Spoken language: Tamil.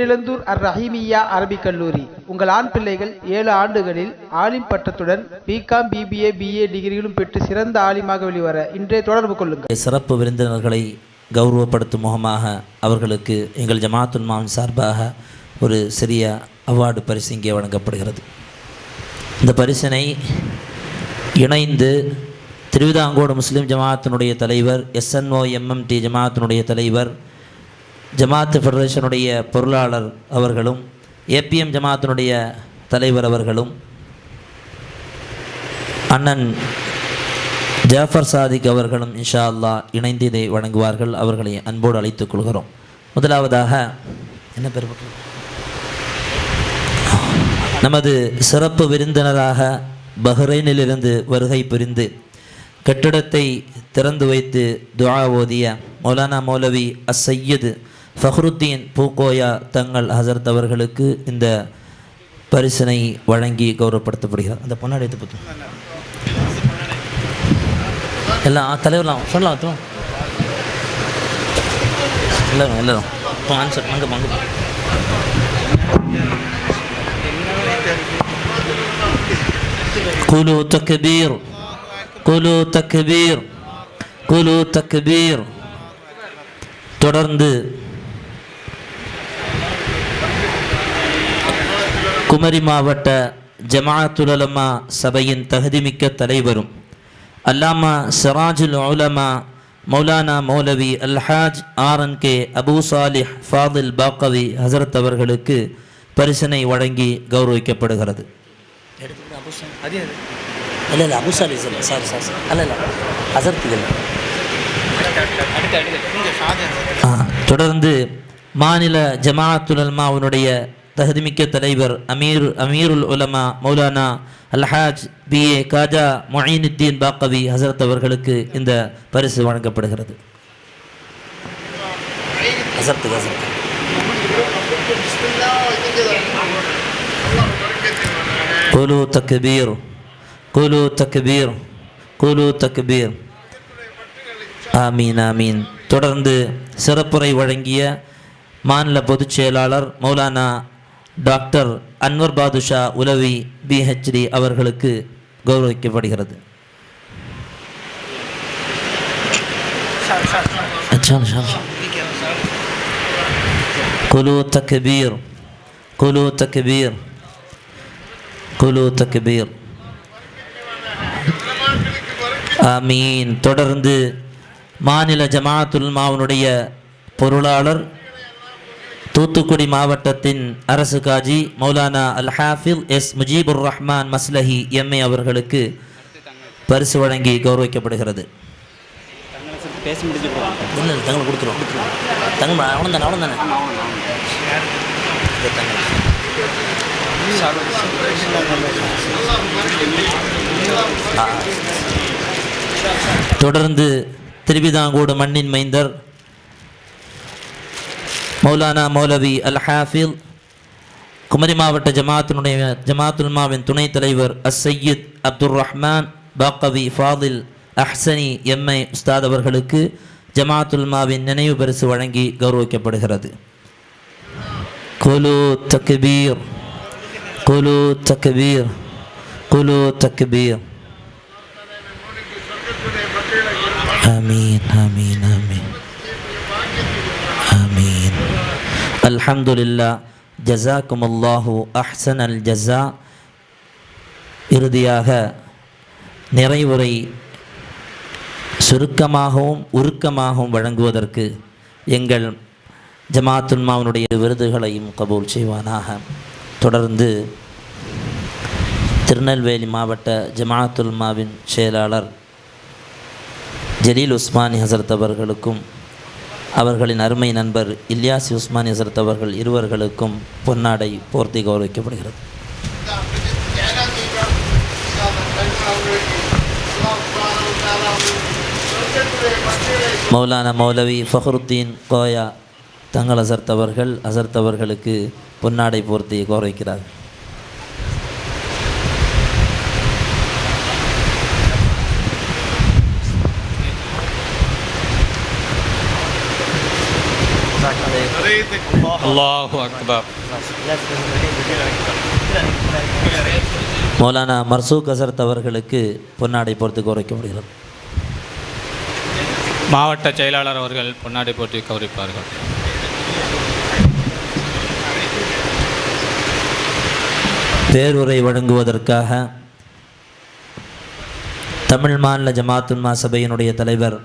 பேரிழந்தூர் அர் ரஹீமியா அரபிக் கல்லூரி. உங்கள் ஆண் பிள்ளைகள் ஏழு ஆண்டுகளில் ஆலிம் பட்டத்துடன் பிகாம் பிபிஏ பிஏ டிகிரிகளும் பெற்று சிறந்த ஆலிமாக வெளிவர இன்றே தொடர்பு கொள்ளுங்கள். சிறப்பு விருந்தினர்களை கௌரவப்படுத்தும் முகமாக அவர்களுக்கு எங்கள் ஜமாத்துல் மாவின் சார்பாக ஒரு சிறிய அவார்டு பரிசு இங்கே வழங்கப்படுகிறது. இந்த பரிசினை இணைந்து திருவிதாங்கோடு முஸ்லீம் ஜமாத்தினுடைய தலைவர் எஸ்என்ஓ எம்எம்டி ஜமாத்தினுடைய தலைவர் ஜமாத்து ஃபெடரேஷனுடைய பொருளாளர் அவர்களும் ஏபிஎம் ஜமாத்தினுடைய தலைவர் அவர்களும் அண்ணன் ஜாஃபர் சாதிக் அவர்களும் இன்ஷா அல்லா இணைந்து இதை வழங்குவார்கள் அவர்களை அன்போடு அழைத்துக் கொள்கிறோம். முதலாவதாக என்ன பேர் நமது சிறப்பு விருந்தினராக பஹ்ரைனிலிருந்து வருகை புரிந்து கட்டிடத்தை திறந்து வைத்து துவா ஓதிய மௌலானா மௌலவி அசையது ஃபஹ்ருத்தீன் பூகோயா தங்கள் ஹசரத் அவர்களுக்கு இந்த பரிசனை வழங்கி கௌரவப்படுத்தப்படுகிறார். அந்த பொன்னாடி எடுத்து பார்த்தோம் எல்லாம் தலைவர்லாம் சொல்லலாம் தூ எல்லாரும் எல்லாரும். ஆன்சர் அங்கே அங்கே குலு தக்பீர் குலு தக்பீர் குலு தக்பீர். தொடர்ந்து குமரி மாவட்ட ஜமாத்துலமா சபையின் தகுதிமிக்க தலைவரும் அல்லாமா சிராஜுல் உலமா மௌலானா மௌலவி அல்ஹாஜ் ஆர்என் கே அபூ சாலிஹ் ஃபாதில் பாக்கவி ஹசரத் அவர்களுக்கு பரிசனை வழங்கி கௌரவிக்கப்படுகிறது. இல்லை இல்லை Abu Sali sir sorry sir sir அல்ல இல்லை ஹசரத் இல்லை. தொடர்ந்து மாநில ஜமாஅத்துல் உலமாவினுடைய தகுதிமிக்க தலைவர் அமீர் அமீருல் உலமா மௌலானா அல்ஹாஜ் பி. ஏ. காஜா மொயினுத்தீன் பாக்கவி ஹசரத் அவர்களுக்கு இந்த பரிசு வழங்கப்படுகிறது. ஹசரத்துக்கு ஹசரத். குலு தக்பீர் குலு தக்பீர் குலு தக்பீர். ஆமீன் ஆமீன். தொடர்ந்து சிறப்புரை வழங்கிய மாநில பொதுச் செயலாளர் மௌலானா டாக்டர் அன்வர் பாதுஷா உலவி பிஹெச்டி அவர்களுக்கு கௌரவிக்கப்படுகிறது. குலு தக்பீர் குலு தக்பீர் குலு தக்பீர். ஆமீன். தொடர்ந்து மாநில ஜமாத்துல் பொருளாளர் தூத்துக்குடி மாவட்டத்தின் அரசு காஜி மௌலானா அல் ஹாஃபில் S. Mujibur Rahman Maslahi M A அவர்களுக்கு பரிசு வழங்கி கௌரவிக்கப்படுகிறது. இல்லை இல்லை தங்களை கொடுத்துருவோம். தங்க அவன் தானே அவன் தானே இது தங்க. ஆ. தொடர்ந்து திருவிதாங்கூடு மண்ணின் மைந்தர் மௌலானா மௌலவி அல் ஹாஃபில் குமரி மாவட்ட ஜமாத்தினுடைய ஜமாத்துல்மாவின் துணைத் தலைவர் அஸ் சையீத் அப்துர் ரஹ்மான் பாக்கவி ஃபாதில் அஹ்சனி எம்ஐ உஸ்தாத் அவர்களுக்கு ஜமாத்துல்மாவின் நினைவு பரிசு வழங்கி கௌரவிக்கப்படுகிறது. குலு தக்பீர் குலு தக்பீர் குலு தக்பீர். ஆமீன் ஆமீன் ஆமீன். அல்ஹம்துலில்லா ஜஸாக்கும் அல்லாஹு அஹ்சன் அல் ஜஸா. இறுதியாக நிறைவுரை சுருக்கமாகவும் உருக்கமாகவும் வழங்குவதற்கு எங்கள் ஜமாத்துல்மாவினுடைய விருதுகளையும் கபூல் செய்வானாக. தொடர்ந்து திருநெல்வேலி மாவட்ட ஜமாத்துல்மாவின் செயலாளர் ஜலீல் உஸ்மானி ஹசரத் அவர்களுக்கும் அவர்களின் அருமை நண்பர் இல்யாசி உஸ்மானி ஹசரத் அவர்கள் இருவர்களுக்கும் பொன்னாடை போர்த்தி கௌரவிக்கப்படுகிறது. மௌலானா மௌலவி ஃபஹருத்தீன் கோயா தங்கள் அசர்த்தவர்கள் அசர்த்தவர்களுக்கு பொன்னாடை போர்த்தி கௌரவிக்கிறார். அல்லாஹு அக்பர். மௌலானா மர்சூக் ஹசரத் அவர்களுக்கு பொன்னாடை பொறுத்து குறைக்கப்படுகிறது மாவட்ட செயலாளர் அவர்கள் பொன்னாடை போட்டி கௌரிப்பார்கள் பேருரை வழங்குவதற்காக தமிழ் மாநில ஜமாத்துல் மா சபையினுடைய தலைவர்